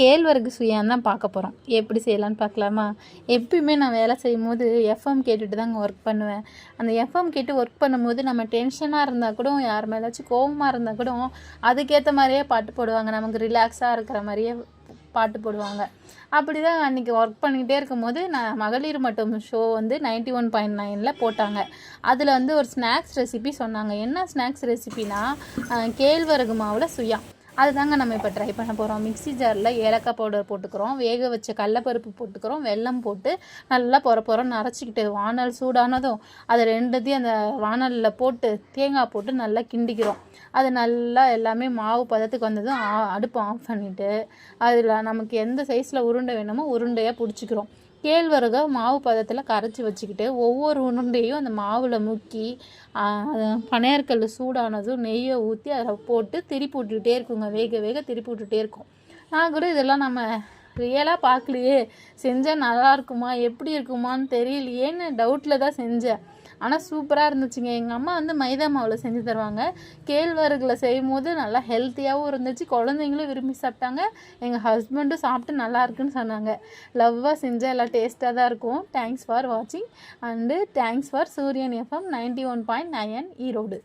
கேழ்வரகு சுயான் தான் பார்க்க போகிறோம் எப்படி செய்யலான்னு பார்க்கலாமா? எப்பயுமே நான் வேலை செய்யும் போது எஃப்எம் கேட்டுட்டு தாங்க ஒர்க் பண்ணுவேன். அந்த எஃப்எம் கேட்டு ஒர்க் பண்ணும்போது நம்ம டென்ஷனாக இருந்தால் கூட யார் மேலாச்சும் கோபமாக இருந்தால் கூட அதுக்கேற்ற மாதிரியே பாட்டு போடுவாங்க. நமக்கு ரிலாக்ஸாக இருக்கிற மாதிரியே பாட்டு போடுவாங்க. அப்படி தான் அன்றைக்கி ஒர்க் பண்ணிக்கிட்டே இருக்கும்போது நான் மகளிர் மட்டும் ஷோ வந்து நைன்ட்டி ஒன் பாயிண்ட் நைனில் போட்டாங்க. அதில் வந்து ஒரு ஸ்நாக்ஸ் ரெசிபி சொன்னாங்க. என்ன ஸ்நாக்ஸ் ரெசிபினா கேழ்வரகு மாவில் சுயா. அதுதாங்க நம்ம இப்போ ட்ரை பண்ண போகிறோம் மிக்ஸி ஜாரில் ஏலக்காய் பவுடர் போட்டுக்கிறோம். வேக வச்ச கடலப்பருப்பு போட்டுக்கிறோம். வெல்லம் போட்டு நல்லா பொற பொறன்னு அரைச்சிக்கிட்டு வானல் சூடானதும் அதை ரெண்டுத்தையும் அந்த வானலில் போட்டு தேங்காய் போட்டு நல்லா கிண்டிக்கிறோம். அது நல்லா எல்லாமே மாவு பதத்துக்கு வந்ததும் ஆ- அடுப்பை ஆஃப் பண்ணிவிட்டு அதில் நமக்கு எந்த சைஸில் உருண்டை வேணுமோ உருண்டையாக பிடிச்சிக்கிறோம். கேழ்வரகை மாவு பதத்தில் கரைச்சி வச்சுக்கிட்டு ஒவ்வொரு உருண்டையும் அந்த மாவில் முக்கி ஆ, பனையாற்கல் சூடானதும் நெய்யை ஊற்றி அதில் போட்டு திருப்பி விட்டுக்கிட்டே இருக்குங்க. வேக வேக திருப்பி விட்டுட்டே இருக்கும். நான் கூட இதெல்லாம் நம்ம ரியலாக பார்க்கலையே. செஞ்சால் நல்லா இருக்குமா? எப்படி இருக்குமான்னு தெரியலையேன்னு டவுட்டில் தான் செஞ்சேன். ஆனால் சூப்பராக இருந்துச்சுங்க. எங்கள் அம்மா வந்து மைதா மாவில் செஞ்சு தருவாங்க. கேழ்வரகுல செய்யும் போது நல்லா ஹெல்த்தியாகவும் இருந்துச்சு. குழந்தைங்களும் விரும்பி சாப்பிட்டாங்க. எங்கள் ஹஸ்பண்டும் சாப்பிட்டு நல்லா இருக்குன்னு சொன்னாங்க. லவ்வாக செஞ்சால் எல்லாம் டேஸ்ட்டாக தான் இருக்கும். தேங்க்ஸ் ஃபார் வாட்சிங் and thanks for Suryan FM ninety one point nine Erode